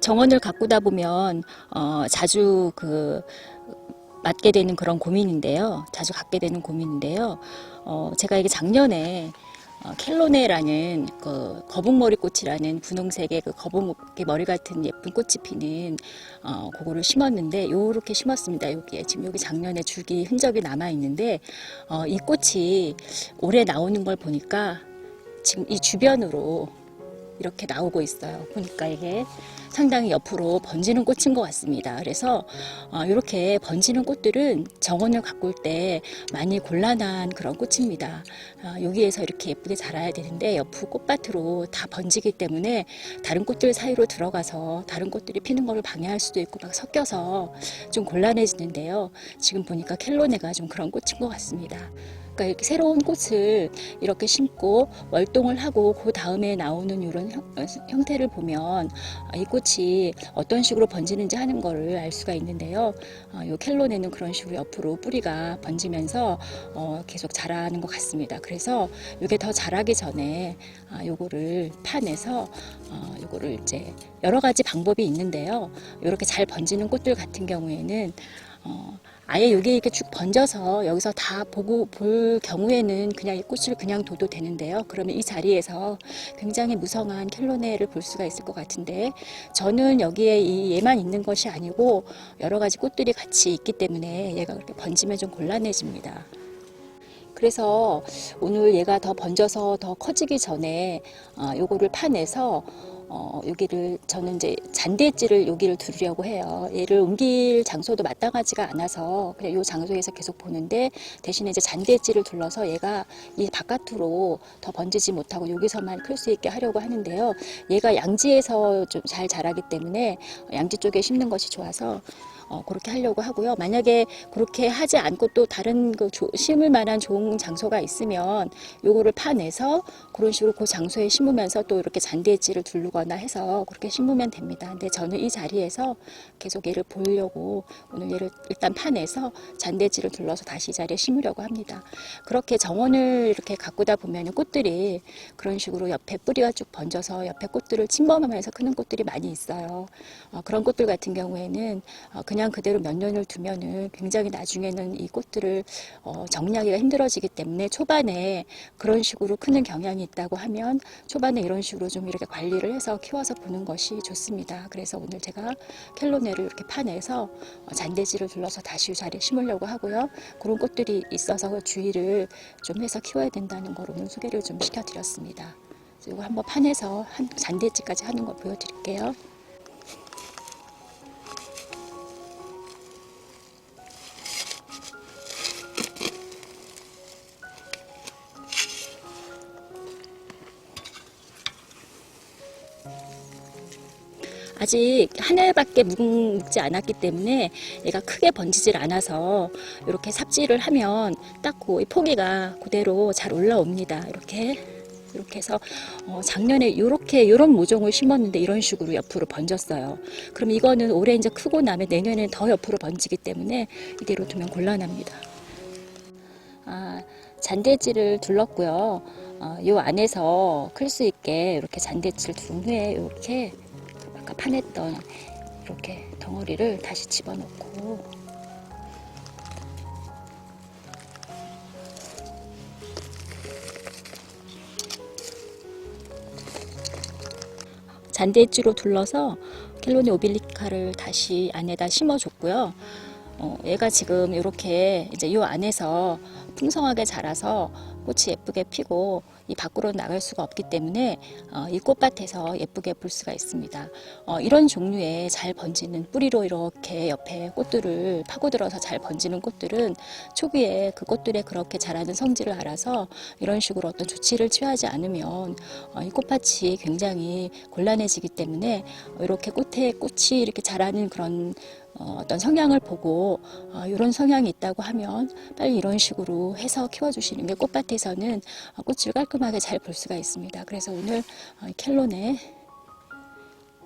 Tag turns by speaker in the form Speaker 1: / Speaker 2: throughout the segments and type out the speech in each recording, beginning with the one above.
Speaker 1: 정원을 가꾸다 보면 어, 자주 그 맞게 되는 그런 고민인데요. 자주 갖게 되는 고민인데요. 어, 제가 이게 작년에 어, 켈로네라는 그 거북머리 꽃이라는 분홍색의 그 거북이 머리 같은 예쁜 꽃이 피는 어, 그거를 심었는데 요렇게 심었습니다. 여기에 지금 여기 작년에 줄기 흔적이 남아 있는데 어, 이 꽃이 올해 나오는 걸 보니까 지금 이 주변으로 이렇게 나오고 있어요. 보니까 이게 상당히 옆으로 번지는 꽃인 것 같습니다. 그래서 어, 이렇게 번지는 꽃들은 정원을 가꿀 때 많이 곤란한 그런 꽃입니다. 어, 여기에서 이렇게 예쁘게 자라야 되는데 옆으로 꽃밭으로 다 번지기 때문에 다른 꽃들 사이로 들어가서 다른 꽃들이 피는 것을 방해할 수도 있고 막 섞여서 좀 곤란해지는데요. 지금 보니까 켈로네가 좀 그런 꽃인 것 같습니다. 그러니까 이렇게 새로운 꽃을 이렇게 심고 월동을 하고 그 다음에 나오는 이런 형, 어, 형태를 보면 아, 이 꽃이 어떤 식으로 번지는지 하는 거를 알 수가 있는데요. 어, 이 켈로네는 그런 식으로 옆으로 뿌리가 번지면서 어, 계속 자라는 것 같습니다. 그래서 이게 더 자라기 전에 아, 요거를 파내서 어, 요거를 이제 여러 가지 방법이 있는데요. 이렇게 잘 번지는 꽃들 같은 경우에는 어, 아예 여기 이렇게 쭉 번져서 여기서 다 보고 볼 경우에는 그냥 이 꽃을 그냥 둬도 되는데요. 그러면 이 자리에서 굉장히 무성한 켈로네를 볼 수가 있을 것 같은데 저는 여기에 이 얘만 있는 것이 아니고 여러 가지 꽃들이 같이 있기 때문에 얘가 그렇게 번지면 좀 곤란해집니다. 그래서 오늘 얘가 더 번져서 더 커지기 전에 어, 요거를 파내서 어, 여기를 저는 이제 잔디엣지를 여기를 두려고 해요. 얘를 옮길 장소도 마땅하지가 않아서 그냥 요 장소에서 계속 보는데 대신에 이제 잔디엣지를 둘러서 얘가 이 바깥으로 더 번지지 못하고 여기서만 클 수 있게 하려고 하는데요. 얘가 양지에서 좀 잘 자라기 때문에 양지 쪽에 심는 것이 좋아서 어, 그렇게 하려고 하고요. 만약에 그렇게 하지 않고 또 다른 그 조- 심을 만한 좋은 장소가 있으면 요거를 파내서 그런 식으로 그 장소에 심으면서 또 이렇게 잔디엣지를 두르거나 해서 그렇게 심으면 됩니다. 근데 저는 이 자리에서 계속 얘를 보려고 오늘 얘를 일단 파내서 잔디엣지를 둘러서 다시 이 자리에 심으려고 합니다. 그렇게 정원을 이렇게 가꾸다 보면 꽃들이 그런 식으로 옆에 뿌리가 쭉 번져서 옆에 꽃들을 침범하면서 크는 꽃들이 많이 있어요. 어, 그런 꽃들 같은 경우에는 어, 그냥 그대로 몇 년을 두면은 굉장히 나중에는 이 꽃들을 어, 정리하기가 힘들어지기 때문에 초반에 그런 식으로 크는 경향이 있다고 하면 초반에 이런 식으로 좀 이렇게 관리를 해서 키워서 보는 것이 좋습니다. 그래서 오늘 제가 켈로네를 이렇게 파내서 어, 잔대지를 둘러서 다시 이 자리에 심으려고 하고요. 그런 꽃들이 있어서 그 주의를 좀 해서 키워야 된다는 걸 오늘 소개를 좀 시켜드렸습니다. 이거 한번 파내서 한 잔대지까지 하는 걸 보여드릴게요. 아직 한 알밖에 묵지 않았기 때문에 얘가 크게 번지질 않아서 이렇게 삽질을 하면 딱 그 포기가 그대로 잘 올라옵니다. 이렇게 이렇게 해서 어, 작년에 이렇게 이런 모종을 심었는데 이런 식으로 옆으로 번졌어요. 그럼 이거는 올해 이제 크고 나면 내년에는 더 옆으로 번지기 때문에 이대로 두면 곤란합니다. 아, 잔대지를 둘렀고요. 어, 요 안에서 클 수 있게 이렇게 잔대지를 두른 후에 이렇게 아까 파냈던 이렇게 덩어리를 다시 집어넣고 잔디엣지로 둘러서 켈로니 오빌리카를 다시 안에다 심어줬고요. 어, 얘가 지금 이렇게 이제 이 안에서 풍성하게 자라서 꽃이 예쁘게 피고 이 밖으로 나갈 수가 없기 때문에 어, 이 꽃밭에서 예쁘게 볼 수가 있습니다. 어, 이런 종류의 잘 번지는 뿌리로 이렇게 옆에 꽃들을 파고들어서 잘 번지는 꽃들은 초기에 그 꽃들의 그렇게 자라는 성질을 알아서 이런 식으로 어떤 조치를 취하지 않으면 어, 이 꽃밭이 굉장히 곤란해지기 때문에 이렇게 꽃에 꽃이 이렇게 자라는 그런 어, 어떤 성향을 보고 어, 이런 성향이 있다고 하면 빨리 이런 식으로 해서 키워주시는 게 꽃밭에서는 어, 꽃을 깔끔하게 잘 볼 수가 있습니다. 그래서 오늘 어, 이 켈로네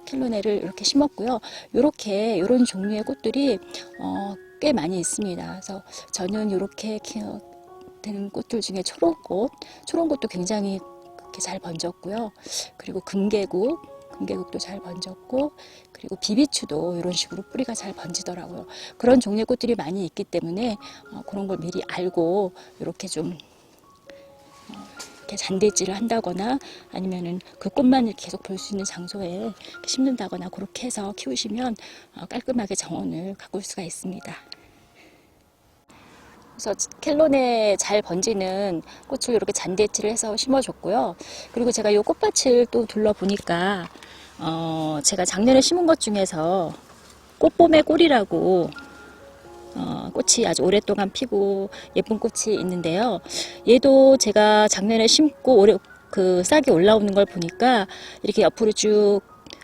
Speaker 1: 켈로네를 이렇게 심었고요. 이렇게 이런 종류의 꽃들이 어, 꽤 많이 있습니다. 그래서 저는 이렇게 키워 되는 꽃들 중에 초롱꽃, 초롱꽃도 굉장히 그렇게 잘 번졌고요. 그리고 금계국, 금계국도 잘 번졌고 그리고 비비추도 이런 식으로 뿌리가 잘 번지더라고요. 그런 종류의 꽃들이 많이 있기 때문에 어, 그런 걸 미리 알고 이렇게 좀 어, 이렇게 잔대질을 한다거나 아니면은 그 꽃만 계속 볼 수 있는 장소에 심는다거나 그렇게 해서 키우시면 어, 깔끔하게 정원을 가꿀 수가 있습니다. 그래서 켈론에 잘 번지는 꽃을 이렇게 잔대치를 해서 심어줬고요. 그리고 제가 이 꽃밭을 또 둘러보니까 어, 제가 작년에 심은 것 중에서 꽃봄의 꿀이라고 어, 꽃이 아주 오랫동안 피고 예쁜 꽃이 있는데요. 얘도 제가 작년에 심고 올해 그 싹이 올라오는 걸 보니까 이렇게 옆으로 쭉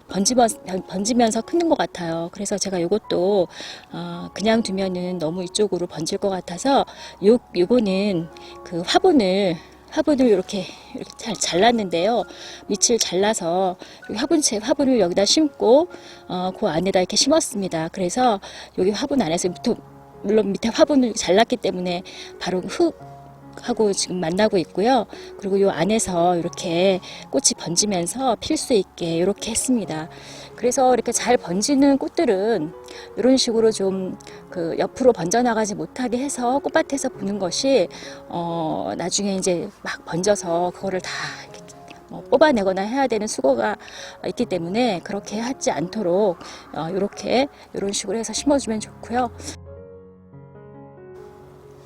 Speaker 1: 번지면서, 크는 것 같아요. 그래서 제가 이것도 어, 그냥 두면은 너무 이쪽으로 번질 것 같아서 요 요거는 그 화분을 화분을 이렇게, 이렇게 잘 잘랐는데요. 밑을 잘라서 화분채 화분을 여기다 심고 어, 그 안에다 이렇게 심었습니다. 그래서 여기 화분 안에서 물론 밑에 화분을 잘랐기 때문에 바로 흙 하고 지금 만나고 있고요. 그리고 요 안에서 이렇게 꽃이 번지면서 필 수 있게 이렇게 했습니다. 그래서 이렇게 잘 번지는 꽃들은 이런 식으로 좀 그 옆으로 번져나가지 못하게 해서 꽃밭에서 보는 것이 어 나중에 이제 막 번져서 그거를 다 뭐 뽑아내거나 해야 되는 수고가 있기 때문에 그렇게 하지 않도록 어, 이렇게 이런 식으로 해서 심어주면 좋고요.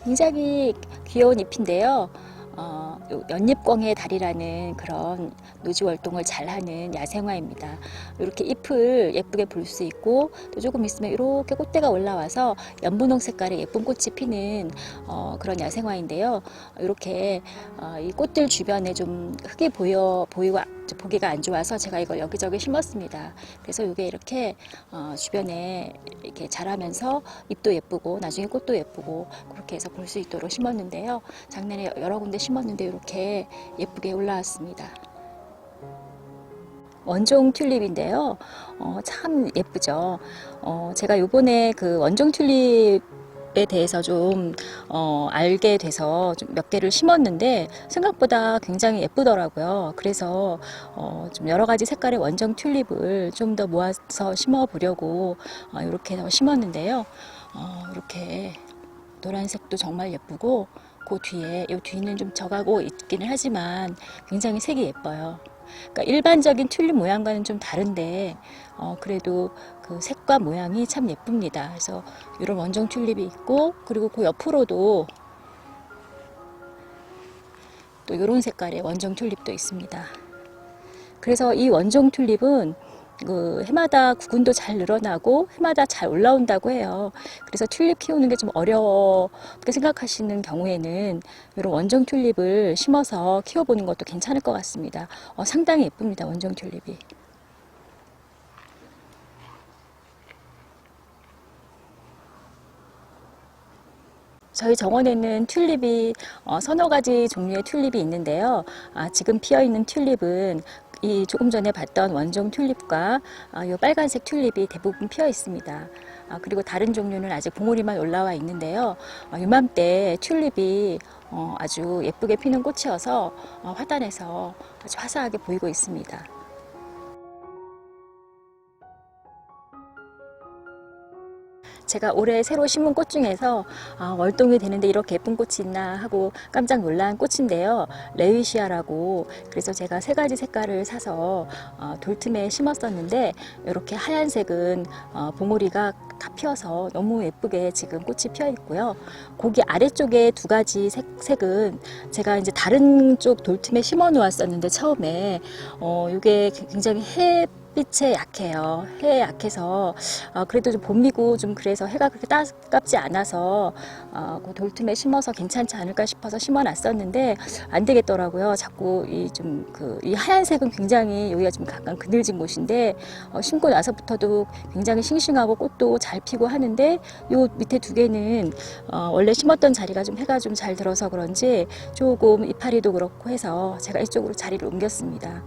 Speaker 1: 굉장히 귀여운 잎인데요. 어, 요 연잎광의 달이라는 그런 노지 활동을 잘하는 야생화입니다. 이렇게 잎을 예쁘게 볼 수 있고 또 조금 있으면 이렇게 꽃대가 올라와서 연분홍 색깔의 예쁜 꽃이 피는 어, 그런 야생화인데요. 이렇게 어, 이 꽃들 주변에 좀 흙이 보여 보이고 보기가 안 좋아서 제가 이걸 여기저기 심었습니다. 그래서 이게 이렇게 어, 주변에 이렇게 자라면서 잎도 예쁘고 나중에 꽃도 예쁘고 그렇게 해서 볼 수 있도록 심었는데요. 작년에 여러 군데 심었는데 이렇게 예쁘게 올라왔습니다. 원종 튤립인데요. 어, 참 예쁘죠. 어, 제가 요번에 그 원종 튤립 에 대해서 좀 어, 알게 돼서 좀 몇 개를 심었는데 생각보다 굉장히 예쁘더라고요. 그래서 어, 좀 여러 가지 색깔의 원종 튤립을 좀 더 모아서 심어 보려고 어, 이렇게 심었는데요. 어, 이렇게 노란색도 정말 예쁘고 그 뒤에 이 뒤는 좀 적하고 있기는 하지만 굉장히 색이 예뻐요. 그러니까 일반적인 튤립 모양과는 좀 다른데 어, 그래도 그 색과 모양이 참 예쁩니다. 그래서 이런 원종 튤립이 있고 그리고 그 옆으로도 또 이런 색깔의 원종 튤립도 있습니다. 그래서 이 원종 튤립은 그 해마다 구근도 잘 늘어나고 해마다 잘 올라온다고 해요. 그래서 튤립 키우는 게 좀 어렵게 생각하시는 경우에는 이런 원종 튤립을 심어서 키워보는 것도 괜찮을 것 같습니다. 어, 상당히 예쁩니다. 원종 튤립이. 저희 정원에는 튤립이 어, 서너 가지 종류의 튤립이 있는데요. 아, 지금 피어 있는 튤립은 이 조금 전에 봤던 원종 튤립과 아, 이 빨간색 튤립이 대부분 피어 있습니다. 아, 그리고 다른 종류는 아직 봉오리만 올라와 있는데요. 어, 이맘때 튤립이 어, 아주 예쁘게 피는 꽃이어서 어, 화단에서 아주 화사하게 보이고 있습니다. 제가 올해 새로 심은 꽃 중에서 아, 월동이 되는데 이렇게 예쁜 꽃이 있나 하고 깜짝 놀란 꽃인데요. 레위시아라고 그래서 제가 세 가지 색깔을 사서 어, 돌틈에 심었었는데 이렇게 하얀색은 어, 봉오리가 다 피어서 너무 예쁘게 지금 꽃이 피어 있고요. 거기 아래쪽에 두 가지 색, 색은 제가 이제 다른 쪽 돌틈에 심어 놓았었는데 처음에 어, 이게 굉장히 해 빛에 약해요. 해에 약해서 어, 그래도 좀 봄이고 좀 그래서 해가 그렇게 따갑지 않아서 어, 그 돌틈에 심어서 괜찮지 않을까 싶어서 심어놨었는데 안 되겠더라고요. 자꾸 이 좀 그 이 하얀색은 굉장히 여기가 좀 약간 그늘진 곳인데 어, 심고 나서부터도 굉장히 싱싱하고 꽃도 잘 피고 하는데 요 밑에 두 개는 어, 원래 심었던 자리가 좀 해가 좀 잘 들어서 그런지 조금 이파리도 그렇고 해서 제가 이쪽으로 자리를 옮겼습니다.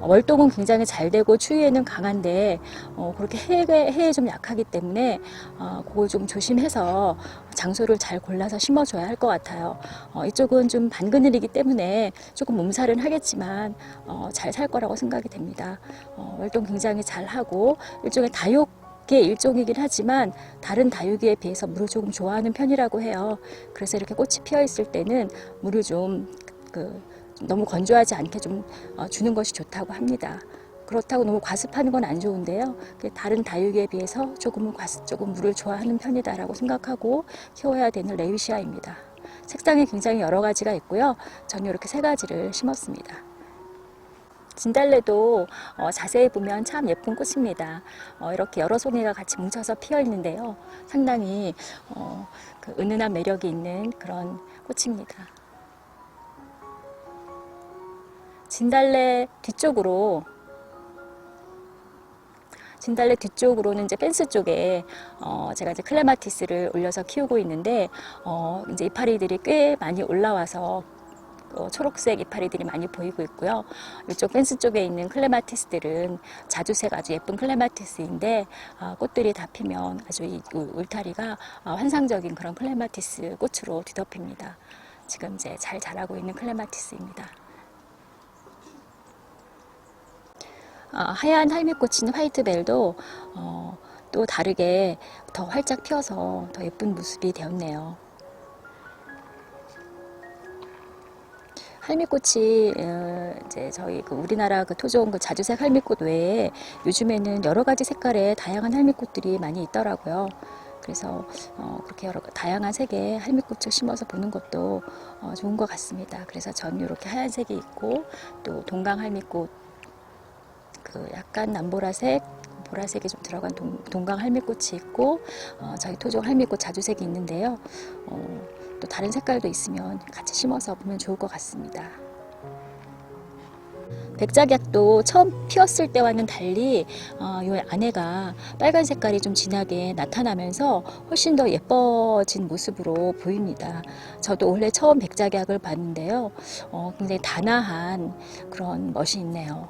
Speaker 1: 어, 월동은 굉장히 잘 되고 추위에는 강한데 어, 그렇게 해에, 해에 좀 약하기 때문에 어, 그걸 좀 조심해서 장소를 잘 골라서 심어줘야 할 것 같아요. 어, 이쪽은 좀 반그늘이기 때문에 조금 몸살은 하겠지만 어, 잘살 거라고 생각이 됩니다. 어, 월동 굉장히 잘 하고 일종의 다육 의 일종이긴 하지만 다른 다육이에 비해서 물을 조금 좋아하는 편이라고 해요. 그래서 이렇게 꽃이 피어 있을 때는 물을 좀 그, 너무 건조하지 않게 좀 어, 주는 것이 좋다고 합니다. 그렇다고 너무 과습하는 건 안 좋은데요. 그 다른 다육이에 비해서 조금은 과습, 조금 물을 좋아하는 편이다라고 생각하고 키워야 되는 레위시아입니다. 색상이 굉장히 여러 가지가 있고요. 저는 이렇게 세 가지를 심었습니다. 진달래도 어, 자세히 보면 참 예쁜 꽃입니다. 어, 이렇게 여러 송이가 같이 뭉쳐서 피어 있는데요. 상당히 어, 그 은은한 매력이 있는 그런 꽃입니다. 진달래 뒤쪽으로 진달래 뒤쪽으로는 이제 펜스 쪽에 어 제가 이제 클레마티스를 올려서 키우고 있는데 어 이제 이파리들이 꽤 많이 올라와서 어, 초록색 이파리들이 많이 보이고 있고요. 이쪽 펜스 쪽에 있는 클레마티스들은 자주색 아주 예쁜 클레마티스인데 어, 꽃들이 다 피면 아주 이 울- 울타리가 어, 환상적인 그런 클레마티스 꽃으로 뒤덮입니다. 지금 이제 잘 자라고 있는 클레마티스입니다. 어, 하얀 할미꽃인 화이트벨도 어, 또 다르게 더 활짝 피어서 더 예쁜 모습이 되었네요. 할미꽃이 어, 이제 저희 그 우리나라 그 토종 그 자주색 할미꽃 외에 요즘에는 여러 가지 색깔의 다양한 할미꽃들이 많이 있더라고요. 그래서 어, 그렇게 여러 다양한 색의 할미꽃을 심어서 보는 것도 어, 좋은 것 같습니다. 그래서 전 이렇게 하얀색이 있고 또 동강 할미꽃 그 약간 남보라색 보라색이 좀 들어간 동, 동강 할미꽃이 있고 어, 저희 토종 할미꽃 자주색이 있는데요. 어, 또 다른 색깔도 있으면 같이 심어서 보면 좋을 것 같습니다. 백작약도 처음 피었을 때와는 달리 어, 이 안에가 빨간 색깔이 좀 진하게 나타나면서 훨씬 더 예뻐진 모습으로 보입니다. 저도 올해 처음 백작약을 봤는데요. 어, 굉장히 단아한 그런 멋이 있네요.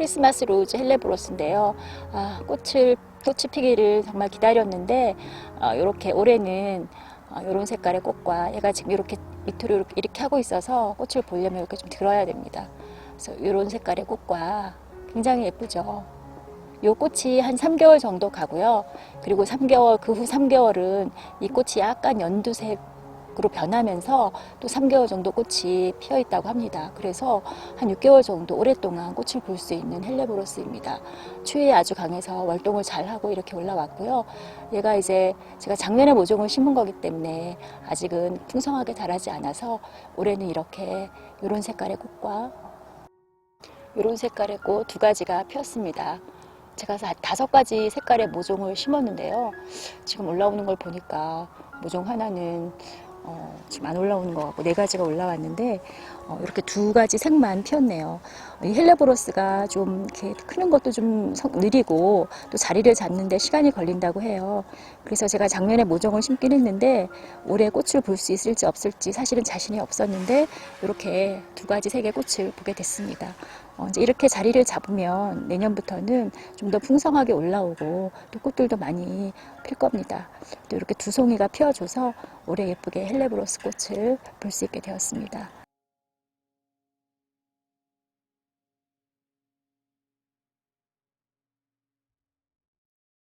Speaker 1: 크리스마스 로즈 헬레브로스인데요. 아, 꽃을 꽃이 피기를 정말 기다렸는데 이렇게 올해는 이런 색깔의 꽃과 얘가 지금 이렇게 밑으로 이렇게, 하고 있어서 꽃을 보려면 이렇게 좀 들어야 됩니다. 그래서 이런 색깔의 꽃과 굉장히 예쁘죠. 이 꽃이 한 3개월 정도 가고요. 그리고 3개월 그 후 3개월은 이 꽃이 약간 연두색 으로 변하면서 또 3개월 정도 꽃이 피어 있다고 합니다. 그래서 한 6개월 정도 오랫동안 꽃을 볼 수 있는 헬레보로스입니다. 추위에 아주 강해서 월동을 잘 하고 이렇게 올라왔고요. 얘가 이제 제가 작년에 모종을 심은 거기 때문에 아직은 풍성하게 자라지 않아서 올해는 이렇게 이런 색깔의 꽃과 이런 색깔의 꽃 두 가지가 피었습니다. 제가 다- 다섯 가지 색깔의 모종을 심었는데요. 지금 올라오는 걸 보니까 모종 하나는 어, 지금 안 올라오는 것 같고 네 가지가 올라왔는데 어, 이렇게 두 가지 색만 피었네요. 이 헬레보로스가 좀 이렇게 크는 것도 좀 성- 느리고 또 자리를 잡는데 시간이 걸린다고 해요. 그래서 제가 작년에 모종을 심긴 했는데 올해 꽃을 볼 수 있을지 없을지 사실은 자신이 없었는데 이렇게 두 가지 색의 꽃을 보게 됐습니다. 어, 이제 이렇게 자리를 잡으면 내년부터는 좀 더 풍성하게 올라오고 또 꽃들도 많이 필 겁니다. 또 이렇게 두 송이가 피어줘서 올해 예쁘게 헬레브로스 꽃을 볼 수 있게 되었습니다.